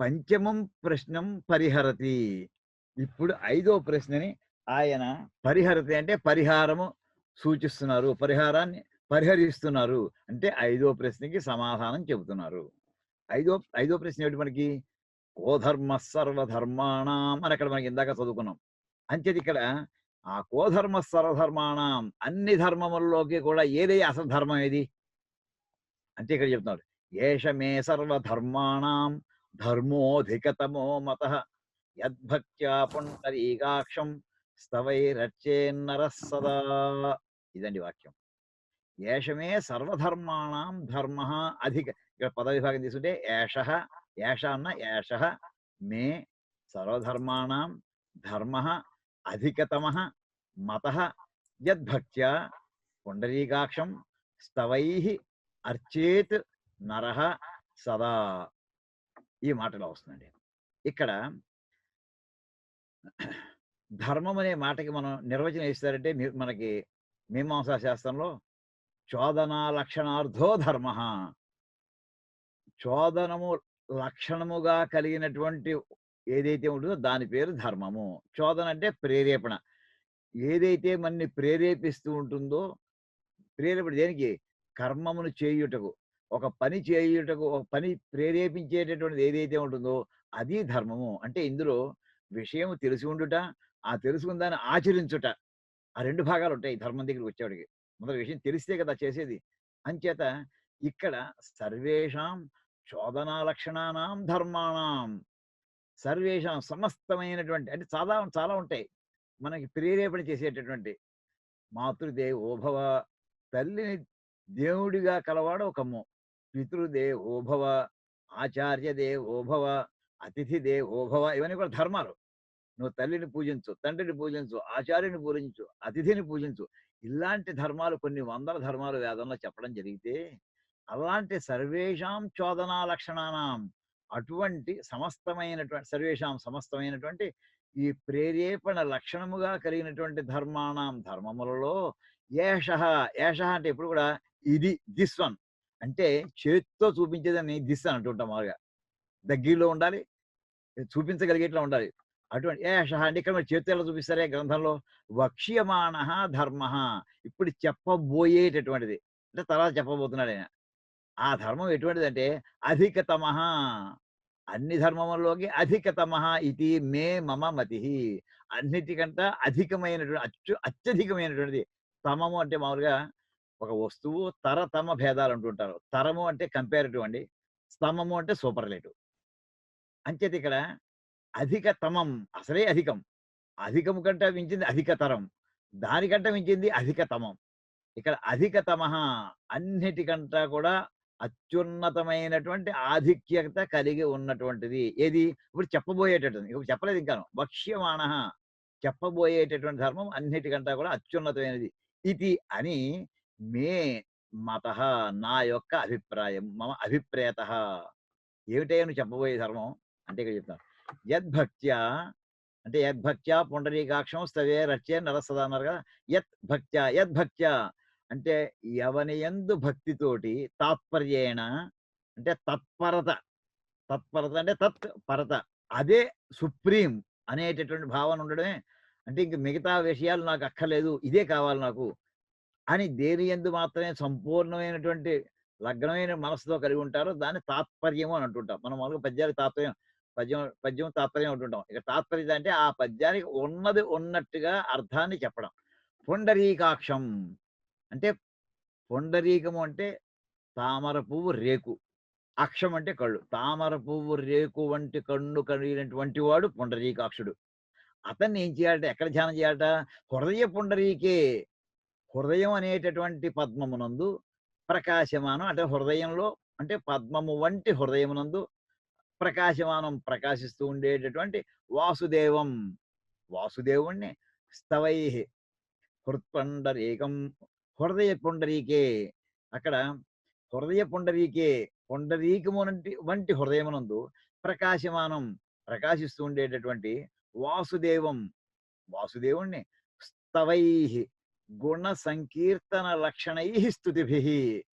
పంచమం ప్రశ్నం పరిహరతి. ఇప్పుడు ఐదో ప్రశ్నని ఆయన పరిహరతి అంటే పరిహారము సూచిస్తున్నారు. పరిహారాన్ని పరిహరిస్తున్నారు. అంటే ఐదో ప్రశ్నకి సమాధానం చెబుతున్నారు. ఐదో ఐదో ప్రశ్న ఏమిటి మనకి? కోధర్మ సర్వధర్మాణం అని అక్కడ మనకి ఇందాక చదువుకున్నాం. అంచేది ఇక్కడ ఆ కోధర్మ సర్వధర్మాణం అన్ని ధర్మముల్లోకి కూడా ఏదే అసలు ధర్మం ఏది? అంటే ఇక్కడ చెప్తున్నారు. ఏషమే సర్వధర్మాణం ధర్మోధికతమో మత యద్భక్త్యా పుండరీకాక్షం స్తవైరచ్చేన్నర సదా ఇదండి వాక్యం ఏషమే సర్వధర్మాణం ధర్మ అధిక ఇక్కడ పద విభాగం తీసుకుంటే ఏష ఏష అన్న ఏష మే సర్వధర్మాణం ధర్మ అధికతమ మత యద్భక్త్యా పుండరీకాక్షం స్తవై అర్చేత్ నర సదా ఈ మాటలో వస్తుందండి. ఇక్కడ ధర్మం అనే మాటకి మనం నిర్వచనం ఇస్తారంటే మీ- మనకి మీమాంసా శాస్త్రంలో చోదనా లక్షణార్థో ధర్మ. చోదనము లక్షణముగా కలిగినటువంటి ఏదైతే ఉంటుందో దాని పేరు ధర్మము. చోదన అంటే ప్రేరేపణ. ఏదైతే మనని ప్రేరేపిస్తూ ఉంటుందో ప్రేరేపణ దేనికి? కర్మమును చేయుటకు. ఒక పని చేయుటకు ఒక పని ప్రేరేపించేటటువంటిది ఏదైతే ఉంటుందో అది ధర్మము. అంటే ఇందులో విషయం తెలిసి ఉండుట ఆ తెలుసుకున్న దాన్ని ఆచరించుట ఆ రెండు భాగాలు ఉంటాయి ధర్మం దగ్గరికి వచ్చేవాడికి. మొదటి విషయం తెలిస్తే కదా చేసేది. అంచేత ఇక్కడ సర్వేషాం చోదనా లక్షణానాం ధర్మాణం. సర్వేషాం సమస్తమైనటువంటి అంటే చాలా చాలా ఉంటాయి. మనకి ప్రేరేపణ చేసేటటువంటి. మాతృదేవోభవ తల్లిని దేవుడిగా కలవాడు ఒకమ్ము పితృదేవోభవ ఆచార్య దేవోభవ అతిథి దేవోభవ ఇవన్నీ కూడా ధర్మాలు. నువ్వు తల్లిని పూజించు తండ్రిని పూజించు ఆచార్యుని పూజించు అతిథిని పూజించు. ఇలాంటి ధర్మాలు కొన్ని వందల ధర్మాలు వేదంలో చెప్పడం జరిగితే అలాంటి సర్వేషాం చోదనా లక్షణానాం అటువంటి సమస్తమైనటువంటి సర్వేషాం సమస్తమైనటువంటి ఈ ప్రేరేపణ లక్షణముగా కలిగినటువంటి ధర్మాణం ధర్మములలో ఏష ఏష అంటే ఇప్పుడు కూడా ఇది దిస్ వన్. అంటే చేత్తో చూపించేదని దిస్ అని అంటుంటాం మామూలుగా. దగ్గరలో ఉండాలి చూపించగలిగేట్లా ఉండాలి. అటువంటి ఏ అంటే ఇక్కడ మరి చేతులు ఎలా చూపిస్తారే గ్రంథంలో? వక్ష్యమాణ ధర్మ. ఇప్పుడు చెప్పబోయేటటువంటిది. అంటే తర్వాత చెప్పబోతున్నాడు ఆయన. ఆ ధర్మం ఎటువంటిది అంటే అధికతమ. అన్ని ధర్మముల్లోకి అధికతమ ఇది మే మమ మతి. అన్నిటికంట అధికమైనటువంటి అత్యు అత్యధికమైనటువంటిది. తమము అంటే మామూలుగా ఒక వస్తువు తరతమ భేదాలు అంటుంటారు తరము అంటే కంపారిటివ్ అండి. స్తమము అంటే సూపర్లేటివ్ అంచేది ఇక్కడ అధికతమం అసలే అధికం. అధికము కంటే మించింది అధికతరం దానికంటే మించింది అధికతమం ఇక్కడ అధికతమ అన్నిటికంటా కూడా అత్యున్నతమైనటువంటి ఆధిక్యత కలిగి ఉన్నటువంటిది. ఏది? ఇప్పుడు చెప్పబోయేటటువంటి ఇప్పుడు చెప్పలేదు ఇంకాను. భక్ష్యమాణ చెప్పబోయేటటువంటి ధర్మం అన్నిటికంటా కూడా అత్యున్నతమైనది. ఇది అని మే మత నా యొక్క అభిప్రాయం మమ అభిప్రేత ఏమిటే నువ్వు చెప్పబోయే ధర్మం? అంటే ఇక్కడ చెప్తాను యద్భక్త్యా అంటే యద్భక్త్యా పుండరీకాక్షం స్తవే రచ్య నరసదా అన్నారు కదా. యత్ భక్త్యా యద్భక్త్యా అంటే ఎవని ఎందు భక్తితోటి తాత్పర్యేణ అంటే తత్పరత తత్పరత అంటే తత్ పరత అదే సుప్రీం అనేటటువంటి భావన ఉండడమే. అంటే ఇంక మిగతా విషయాలు నాకు అక్కర్లేదు ఇదే కావాలి నాకు. అని దేని ఎందు మాత్రమే సంపూర్ణమైనటువంటి లగ్నమైన మనసుతో కలిగి ఉంటారో దాన్ని తాత్పర్యము అని అంటుంటాం. మనం మామూలుగా పద్యాలు తాత్పర్యం పద్యం పద్యం తాత్పర్యం అంటుంటాం. ఇక తాత్పర్యం అంటే ఆ పద్యానికి ఉన్నది ఉన్నట్టుగా అర్థాన్ని చెప్పడం. పుండరీకాక్షం అంటే పుండరీకము అంటే తామర పువ్వు రేకు. అక్షం అంటే కళ్ళు. తామర పువ్వు రేకు వంటి కన్ను కలిగినటువంటి వాడు పుండరీకాక్షుడు. అతన్ని ఏం చేయాలట? ఎక్కడ ధ్యానం చేయాలట? హృదయ పుండరీకే. హృదయం అనేటటువంటి పద్మమునందు ప్రకాశమానం అంటే హృదయంలో అంటే పద్మము వంటి హృదయమునందు ప్రకాశమానం ప్రకాశిస్తూ ఉండేటటువంటి వాసుదేవం. వాసుదేవుణ్ణి స్తవై హృత్పండరీకం హృదయ పుండరీకే. అక్కడ హృదయ పుండరీకే పుండరీకము వంటి వంటి హృదయమునందు ప్రకాశమానం ప్రకాశిస్తూ ఉండేటటువంటి వాసుదేవం. వాసుదేవుణ్ణి స్తవై గుణ సంకీర్తన లక్షణై స్థుతిభి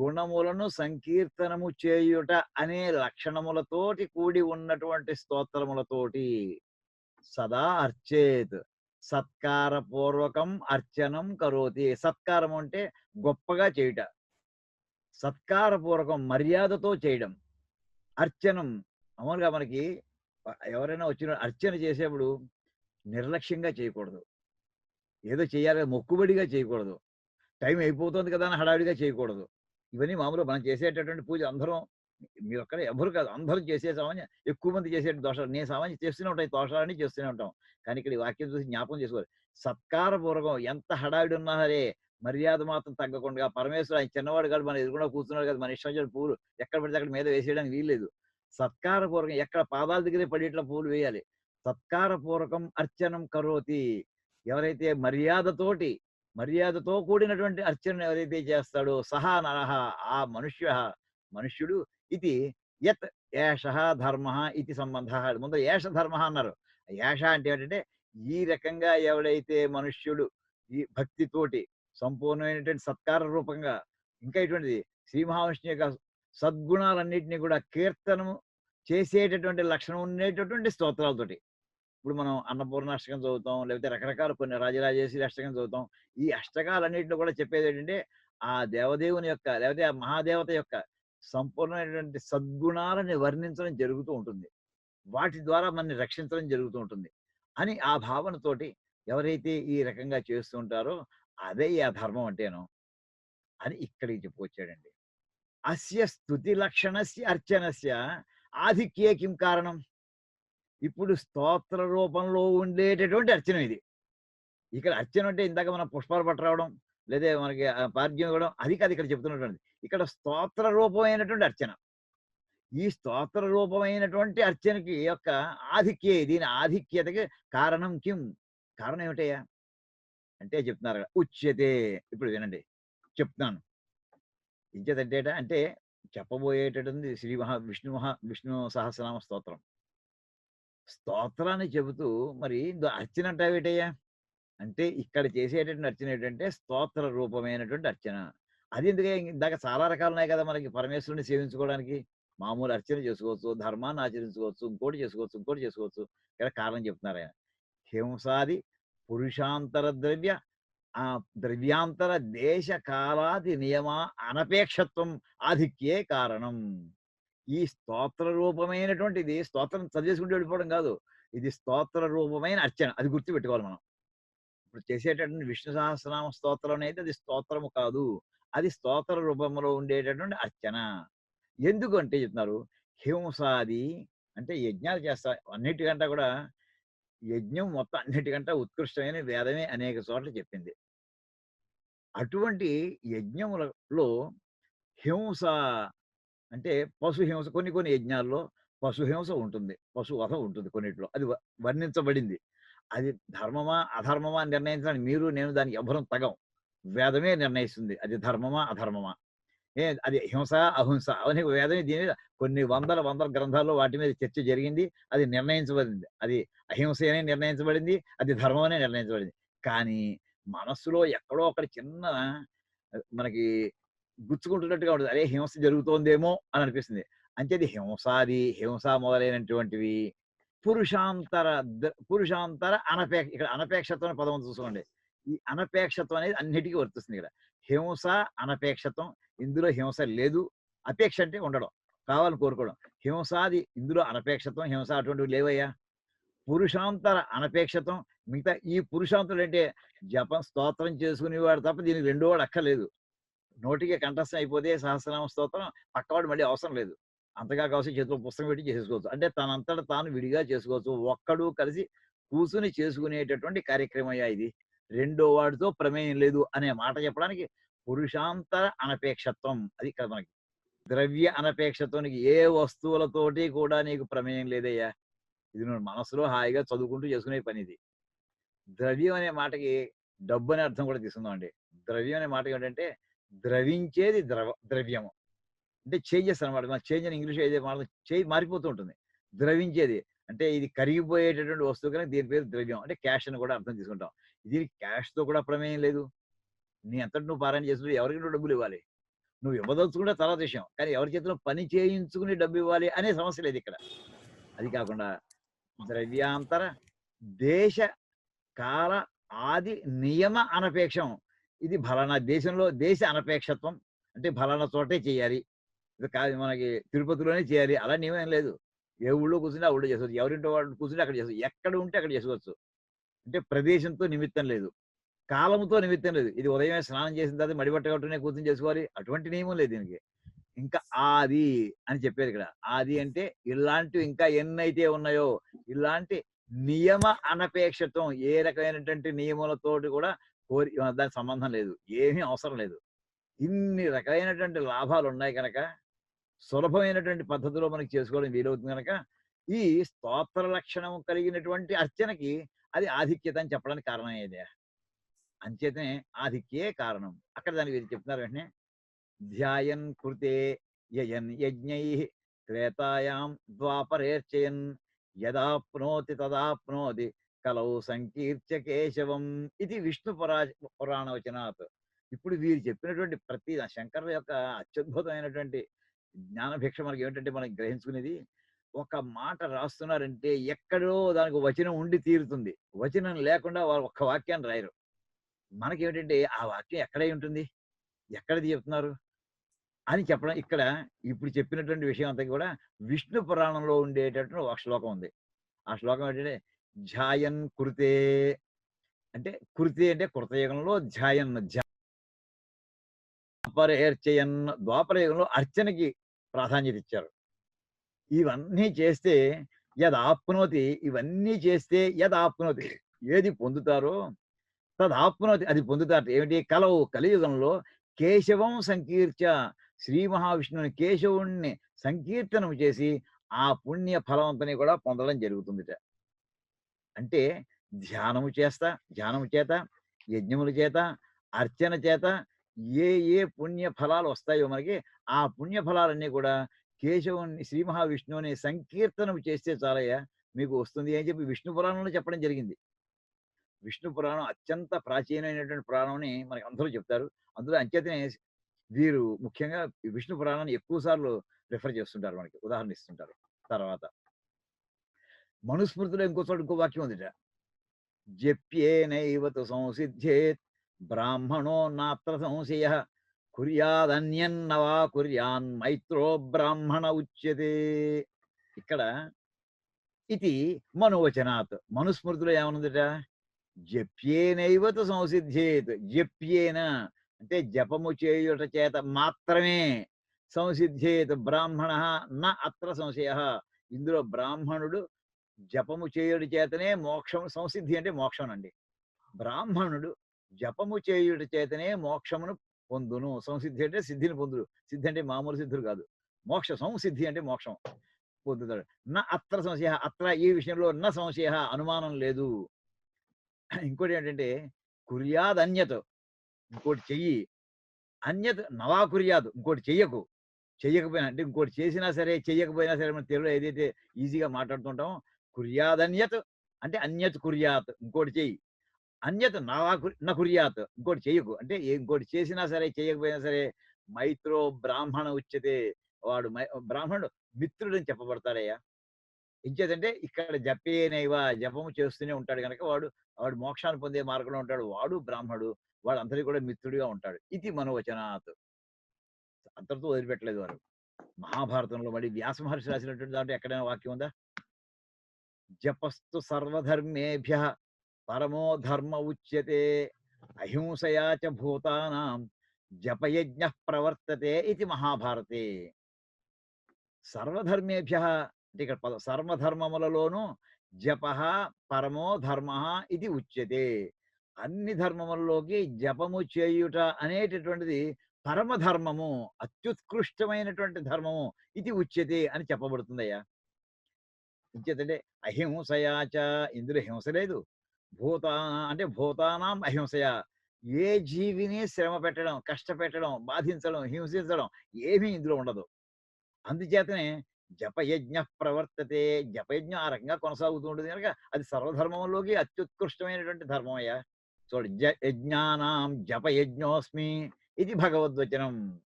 గుణములను సంకీర్తనము చేయుట అనే లక్షణములతోటి కూడి ఉన్నటువంటి స్తోత్రములతోటి సదా అర్చేత్. సత్కార పూర్వకం అర్చనం కరోతి. సత్కారం అంటే గొప్పగా చేయుట. సత్కార పూర్వకం మర్యాదతో చేయడం. అర్చనం మామూలుగా మనకి ఎవరైనా వచ్చిన అర్చన చేసేప్పుడు నిర్లక్ష్యంగా చేయకూడదు. ఏదో చేయాలి మొక్కుబడిగా చేయకూడదు. టైం అయిపోతుంది కదా అని హడావిడిగా చేయకూడదు. ఇవన్నీ మామూలు మనం చేసేటటువంటి పూజ అందరం మీరు అక్కడ ఎవరు కాదు అందరూ చేసే సామాన్య ఎక్కువ మంది చేసే దోషాలు. నేను సామాన్య చేస్తూనే ఉంటాం ఈ దోషాలన్నీ చేస్తూనే ఉంటాం. కానీ ఇక్కడ ఈ వాక్యం చూసి జ్ఞాపకం చేసుకోవాలి. సత్కారపూర్వకం ఎంత హడావిడి ఉన్నా సరే మర్యాద మాత్రం తగ్గకుండా పరమేశ్వరు ఆయన చిన్నవాడు కాదు మన ఎదురుకుండా కూర్చున్నాడు కదా మన ఇష్టం పూలు ఎక్కడ పడితే అక్కడ మీద వేసేయడానికి వీల్లేదు. సత్కారపూర్వకం ఎక్కడ పాదాల దగ్గరే పడేట్లా పూలు వేయాలి. సత్కార పూర్వకం అర్చనం కరోతి. ఎవరైతే మర్యాదతోటి మర్యాదతో కూడినటువంటి అర్చన ఎవరైతే చేస్తాడో సహా నరహ ఆ మనుష్య మనుష్యుడు ఇది యత్ ఏష ధర్మ ఇది సంబంధ. ముందు ఏష ధర్మ అన్నారు. ఏష అంటే ఏంటంటే ఈ రకంగా ఎవడైతే మనుష్యుడు ఈ భక్తితోటి సంపూర్ణమైనటువంటి సత్కార రూపంగా ఇంకా ఇటువంటిది శ్రీ మహావిష్ణు యొక్క సద్గుణాలన్నింటినీ కూడా కీర్తనము చేసేటటువంటి లక్షణం ఉండేటటువంటి స్తోత్రాలతోటి ఇప్పుడు మనం అన్నపూర్ణ అష్టకం చదువుతాం లేకపోతే రకరకాల కొన్ని రాజరాజేశ్వరి అష్టకం చదువుతాం. ఈ అష్టకాలన్నింటిని కూడా చెప్పేది ఏంటంటే ఆ దేవదేవుని యొక్క లేకపోతే ఆ మహాదేవత యొక్క సంపూర్ణమైనటువంటి సద్గుణాలని వర్ణించడం జరుగుతూ ఉంటుంది. వాటి ద్వారా మనని రక్షించడం జరుగుతూ ఉంటుంది. అని ఆ భావనతోటి ఎవరైతే ఈ రకంగా చేస్తూ ఉంటారో అదే ఆ ధర్మం అంటేను అని ఇక్కడికి చెప్పుకొచ్చాడండి. అస్య స్థుతి లక్షణస్య అర్చనస్య. ఆధిక్యే కిం కారణం? ఇప్పుడు స్తోత్ర రూపంలో ఉండేటటువంటి అర్చన ఇది. ఇక్కడ అర్చన అంటే ఇందాక మనం పుష్పాలు పట్టరావడం లేదా మనకి ఆ పార్గ్యం ఇవ్వడం అది కాదు ఇక్కడ చెప్తున్నటువంటి ఇక్కడ స్తోత్ర రూపమైనటువంటి అర్చన. ఈ స్తోత్ర రూపమైనటువంటి అర్చనకి యొక్క ఆధిక్య దీని ఆధిక్యతకి కారణం కిం? కారణం ఏమిటయ్యా? అంటే చెప్తున్నారు ఉచ్యతే. ఇప్పుడు వినండి చెప్తున్నాను. ఇచ్చేదంటేట అంటే చెప్పబోయేటటువంటి శ్రీ మహా విష్ణు మహా విష్ణు సహస్రనామ స్తోత్రం. స్తోత్రాన్ని చెబుతూ మరి అర్చన అంటావేటయ్యా అంటే ఇక్కడ చేసేటటువంటి అర్చన ఏంటంటే స్తోత్ర రూపమైనటువంటి అర్చన. అది ఎందుకే ఇందాక చాలా రకాలు ఉన్నాయి కదా మనకి పరమేశ్వరుని సేవించుకోవడానికి. మామూలు అర్చన చేసుకోవచ్చు ధర్మాన్ని ఆచరించుకోవచ్చు ఇంకోటి చేసుకోవచ్చు ఇంకోటి చేసుకోవచ్చు. ఇక్కడ కారణం చెప్తున్నారు ఆయన హింసాది పురుషాంతర ద్రవ్య ఆ ద్రవ్యాంతర దేశ కాలాది నియమ అనపేక్షత్వం ఆధిక్యే కారణం. ఈ స్తోత్ర రూపమైనటువంటిది స్తోత్రం చదివేసుకుంటూ వెళ్ళిపోవడం కాదు. ఇది స్తోత్ర రూపమైన అర్చన. అది గుర్తు పెట్టుకోవాలి మనం. ఇప్పుడు చేసేటటువంటి విష్ణు సహస్రనామ స్తోత్రం అనేది అది స్తోత్రము కాదు. అది స్తోత్ర రూపంలో ఉండేటటువంటి అర్చన. ఎందుకు అంటే చెప్తున్నారు హింసాది అంటే యజ్ఞాలు చేస్తా అన్నిటికంటే కూడా యజ్ఞం మొత్తం అన్నిటికంటే ఉత్కృష్టమైన వేదమే అనేక చోట్ల చెప్పింది. అటువంటి యజ్ఞములలో హింస అంటే పశు హింస కొన్ని కొన్ని యజ్ఞాల్లో పశు హింస ఉంటుంది పశువధ ఉంటుంది కొన్నిట్లో. అది వ- వర్ణించబడింది. అది ధర్మమా అధర్మమా నిర్ణయించడానికి మీరు నేను దానికి ఎవ్వరం తగం. వేదమే నిర్ణయిస్తుంది. అది ధర్మమా అధర్మమా. ఏ అది హింస అహింస అవన్నీ వేదమే దీని మీద కొన్ని వందల వందల గ్రంథాల్లో వాటి మీద చర్చ జరిగింది. అది నిర్ణయించబడింది. అది అహింస అనే నిర్ణయించబడింది. అది ధర్మం అనే నిర్ణయించబడింది. కానీ మనస్సులో ఎక్కడో ఒకటి చిన్న మనకి గుచ్చుకుంటున్నట్టుగా ఉంటుంది. అరే హింస జరుగుతోందేమో అని అనిపిస్తుంది. అంచేది హింసాది హింస మొదలైనటువంటివి పురుషాంతర ద- పురుషాంతర అనపేక్ష ఇక్కడ అనపేక్షత్వం పదవం పదం చూసుకోండి. ఈ అనపేక్షత్వం అనేది అన్నిటికీ వర్తిస్తుంది ఇక్కడ. హింస అనపేక్షత్వం ఇందులో హింస లేదు. అపేక్ష అంటే ఉండడం కావాలని కోరుకోవడం. హింసాది ఇందులో అనపేక్షత్వం హింస అటువంటివి లేవయ్యా. పురుషాంతర అనపేక్షత్వం మిగతా ఈ పురుషాంతరుడు అంటే జపం స్తోత్రం చేసుకునేవాడు తప్ప దీనికి రెండో వాడు అక్కర్లేదు. నోటికి కంఠస్థం అయిపోతే సహస్రనామ స్తోత్రం పక్కవాడు మళ్ళీ అవసరం లేదు. అంతగా కావాల్సి చేతిలో పుస్తకం పెట్టి చేసుకోవచ్చు అంటే తనంతట తాను విడిగా చేసుకోవచ్చు. ఒక్కడు కలిసి కూర్చుని చేసుకునేటటువంటి కార్యక్రమయ్యా ఇది. రెండో వాడితో ప్రమేయం లేదు అనే మాట చెప్పడానికి పురుషాంతర అనపేక్షత్వం అది ఇక్కడ మనకి. ద్రవ్య అనపేక్షత్వానికి ఏ వస్తువులతోటి కూడా నీకు ప్రమేయం లేదయ్యా. ఇది నువ్వు మనసులో హాయిగా చదువుకుంటూ చేసుకునే పని ఇది. ద్రవ్యం అనే మాటకి డబ్బు అనే అర్థం కూడా తీసుకుందాం అండి ద్రవ్యం అనే మాట ఏంటంటే ద్రవించేది ద్రవ ద్రవ్యము. అంటే చేంజెస్ అనమాట మన చేంజ్ అని ఇంగ్లీష్ అయితే మాట చేయి మారిపోతూ ఉంటుంది ద్రవించేది. అంటే ఇది కరిగిపోయేటటువంటి వస్తువు కనుక దీని పేరు ద్రవ్యం. అంటే క్యాష్ అని కూడా అర్థం తీసుకుంటాం దీనికి క్యాష్తో తో కూడా ప్రమేయం లేదు. నీ అంతటి నువ్వు పారాయణ చేస్తున్నావు ఎవరికి నువ్వు డబ్బులు ఇవ్వాలి. నువ్వు ఇవ్వదలుచుకుంటే తర్వాత విషయం. కానీ ఎవరి చేతిలో పని చేయించుకుని డబ్బు ఇవ్వాలి అనే సమస్య లేదు ఇక్కడ. అది కాకుండా ద్రవ్యాంతర దేశ కాల ఆది నియమ అనపేక్షం. ఇది ఫలానా దేశంలో దేశ అనపేక్షత్వం. అంటే ఫలానా చోటే చేయాలి. ఇది కాదు మనకి తిరుపతిలోనే చేయాలి. అలా నియమం లేదు. ఏ ఊళ్ళో కూర్చుంటే ఆ ఊళ్ళో చేసుకోవచ్చు. ఎవరింటో వాళ్ళు కూర్చుంటే అక్కడ చేసుకోవచ్చు. ఎక్కడ ఉంటే అక్కడ చేసుకోవచ్చు. అంటే ప్రదేశంతో నిమిత్తం లేదు. కాలంతో నిమిత్తం లేదు. ఇది ఉదయమే స్నానం చేసిన తర్వాత మడిబట్ట కట్టునే కూర్చొని చేసుకోవాలి. అటువంటి నియమం లేదు దీనికి. ఇంకా ఆది అని చెప్పేది ఇక్కడ. ఆది అంటే ఇలాంటివి ఇంకా ఎన్నైతే ఉన్నాయో ఇలాంటి నియమ అనపేక్షత్వం ఏ రకమైనటువంటి నియమాలతోటి కూడా కోరి దానికి సంబంధం లేదు. ఏమీ అవసరం లేదు. ఇన్ని రకమైనటువంటి లాభాలు ఉన్నాయి కనుక సులభమైనటువంటి పద్ధతిలో మనకి చేసుకోవడం వీలవుతుంది కనుక ఈ స్తోత్ర లక్షణం కలిగినటువంటి అర్చనకి అది ఆధిక్యత అని చెప్పడానికి కారణం ఏదే? అంచేతనే ఆధిక్యే కారణం. అక్కడ దానికి వీరు చెప్తున్నారు వెంటనే ధ్యాయన్ కృతే యయన్ యజ్ఞై త్రేతాయాం ద్వాపరేర్చయన్ యదాప్నోతి తదాప్నోతి కలౌ సంకీర్త్య కేశవం ఇది విష్ణు పురా పురాణ వచనాత్ ఇప్పుడు వీరు చెప్పినటువంటి ప్రతి శంకరుల యొక్క అత్యద్భుతమైనటువంటి జ్ఞానభిక్ష మనకి ఏమిటంటే మనం గ్రహించుకునేది ఒక మాట రాస్తున్నారంటే ఎక్కడో దానికి వచనం ఉండి తీరుతుంది. వచనం లేకుండా వారు ఒక్క వాక్యాన్ని రాయరు. మనకేమిటంటే ఆ వాక్యం ఎక్కడై ఉంటుంది? ఎక్కడది చెప్తున్నారు? అని చెప్పడం ఇక్కడ ఇప్పుడు చెప్పినటువంటి విషయం అంతా కూడా విష్ణు పురాణంలో ఉండేటటువంటి ఒక శ్లోకం ఉంది. ఆ శ్లోకం ఏంటంటే ధ్యాయన్ కృతే అంటే కృతి అంటే కృతయుగంలో ఝాయన్ ద్వాపర ద్వాపరయుగంలో అర్చనకి ప్రాధాన్యత ఇచ్చారు. ఇవన్నీ చేస్తే యద్ ఆప్నోతి ఇవన్నీ చేస్తే యద్ ఆప్నోతి ఏది పొందుతారో తద్ ఆప్నోతి అది పొందుతారు ఏమిటి? కలవు కలియుగంలో కేశవం సంకీర్చ శ్రీ మహావిష్ణువుని కేశవుణ్ణి సంకీర్తనం చేసి ఆ పుణ్య ఫలవంతని కూడా పొందడం జరుగుతుందిట. అంటే ధ్యానము చేస్తా ధ్యానము చేత యజ్ఞముల చేత అర్చన చేత ఏ ఏ పుణ్య ఫలాలు వస్తాయో మనకి ఆ పుణ్య ఫలాలన్నీ కూడా కేశవుని శ్రీ మహావిష్ణువుని సంకీర్తనం చేస్తే చాలయ్యా మీకు వస్తుంది అని చెప్పి విష్ణు పురాణంలో చెప్పడం జరిగింది. విష్ణు పురాణం అత్యంత ప్రాచీనమైనటువంటి పురాణం అని మనకి అందరూ చెప్తారు. అందులో అంచేతనే వీరు ముఖ్యంగా విష్ణు పురాణాన్ని ఎక్కువ సార్లు రిఫర్ చేస్తుంటారు మనకి ఉదాహరణ ఇస్తుంటారు. తర్వాత మనుస్మృతిలో ఇంకో చోట ఇంకో వాక్యం ఉందిట. జప్యేనైవత సంసిద్ధేత్ బ్రాహ్మణో నాత్ర సంశయ కుర్యాదన్యన్నవా కుర్యాన్ మైత్రో బ్రాహ్మణ ఉచ్యతే. ఇక్కడ ఇది మనోవచనాత్. మనుస్మృతిలో ఏమనుందిట? జప్యేనైవత సంసిద్ధేత్ జప్యేన అంటే జపము చేయుట చేత మాత్రమే సంసిద్ధేత్ బ్రాహ్మణ న అత్ర సంశయ. ఇందులో బ్రాహ్మణుడు జపము చేయుడి చేతనే మోక్షం సంసిద్ధి అంటే మోక్షం అండి బ్రాహ్మణుడు జపము చేయుడి చేతనే మోక్షమును పొందును. సంసిద్ధి అంటే సిద్ధిని పొందుడు. సిద్ధి అంటే మామూలు సిద్ధుడు కాదు. మోక్ష సంసిద్ధి అంటే మోక్షం పొందుతాడు. నా అత్ర సంశయ అత్ర ఈ విషయంలో నా సంశయ అనుమానం లేదు. ఇంకోటి ఏంటంటే కుర్యాద్ అన్యత్ ఇంకోటి చెయ్యి. అన్యత్ నవా కుర్యాదు ఇంకోటి చెయ్యకు. చెయ్యకపోయినా అంటే ఇంకోటి చేసినా సరే చెయ్యకపోయినా సరే మన తెలుగులో ఏదైతే ఈజీగా మాట్లాడుతుంటామో కుర్యాదన్యత్ అంటే అన్యత్ కుర్యాత్ ఇంకోటి చెయ్యి. అన్యత్ నా నా కుర్యాత్ ఇంకోటి చెయ్యకు. అంటే ఇంకోటి చేసినా సరే చేయకపోయినా సరే మైత్రో బ్రాహ్మణ ఉచ్యతే వాడు మై- బ్రాహ్మణుడు మిత్రుడని చెప్పబడతాడయ్యా. ఇంచేదంటే ఇక్కడ జపేనైవా జపము చేస్తూనే ఉంటాడు కనుక వాడు వాడు మోక్షాన్ని పొందే మార్గంలో ఉంటాడు. వాడు బ్రాహ్మడు వాడు అందరికీ కూడా మిత్రుడిగా ఉంటాడు. ఇది మనోవచనాత్. అంతటితో వదిలిపెట్టలేదు వారు. మహాభారతంలో మళ్ళీ వ్యాస మహర్షి రాసినటువంటి దాంట్లో ఎక్కడైనా వాక్యం ఉందా? జపస్తు సర్వధర్మేభ్య పరమో ధర్మ ఉచ్యతే అహింసయా చ భూతానాం జపయజ్ఞ ప్రవర్తతే ఇది మహాభారతే. సర్వధర్మేభ్య అంటే ఇక్కడ పద సర్వధర్మములలోనూ జప పరమో ధర్మ ఇది ఉచ్యతే. అన్ని ధర్మములలోకి జపము చేయుట అనేటటువంటిది పరమధర్మము అత్యుత్కృష్టమైనటువంటి ధర్మము ఇది ఉచ్యతే అని చెప్పబడుతుందయ్యా. ఇచ్చేదంటే అహింసయాచ ఇందులో హింస లేదు. భూతా అంటే భూతానాం అహింసయ. ఏ జీవిని శ్రమ పెట్టడం కష్టపెట్టడం బాధించడం హింసించడం ఏమీ ఇందులో ఉండదు. అందుచేతనే జపయజ్ఞ ప్రవర్తతే జపయజ్ఞం ఆ రకంగా కొనసాగుతూ ఉంటుంది కనుక అది సర్వధర్మంలోకి అత్యుత్కృష్టమైనటువంటి ధర్మం అయ్యా చూడు జ యజ్ఞానాం జపయజ్ఞోస్మి ఇది భగవద్వచనం.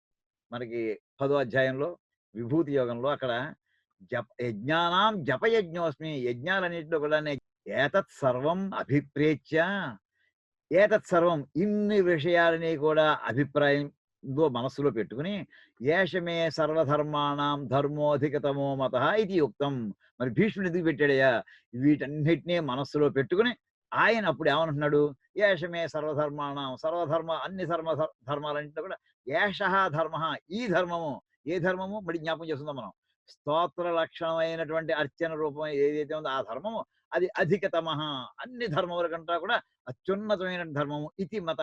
మనకి పదో అధ్యాయంలో విభూతి యోగంలో అక్కడ జప యజ్ఞానాం జపయజ్ఞోస్మి. యజ్ఞాలన్నింటిలో కూడా ఏతత్ సర్వం అభిప్రేత్య. ఏతత్ సర్వం ఇన్ని విషయాలని కూడా అభిప్రాయంలో మనస్సులో పెట్టుకుని ఏషమే సర్వధర్మాణం ధర్మోధికతమో మత ఇది యుక్తం. మరి భీష్ముడు ఎందుకు పెట్టాడయ్యా? వీటన్నిటినీ మనస్సులో పెట్టుకుని ఆయన అప్పుడు ఏమంటున్నాడు ఏషమే సర్వధర్మాణం సర్వధర్మ అన్ని ధర్మ ధర్మాలన్నింటిలో కూడా ఏష ధర్మ ఈ ధర్మము ఏ ధర్మము? మళ్ళీ జ్ఞాపం చేస్తుందాం మనం. స్తోత్ర లక్షణమైనటువంటి అర్చన రూపం ఏదైతే ఉందో ఆ ధర్మము అది అధికతమ అన్ని ధర్మముల కంటే కూడా అత్యున్నతమైన ధర్మము ఇది మత.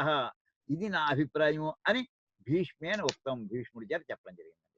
ఇది నా అభిప్రాయము అని భీష్మేన ఉక్తం భీష్ముడి చేత చెప్పడం జరిగింది.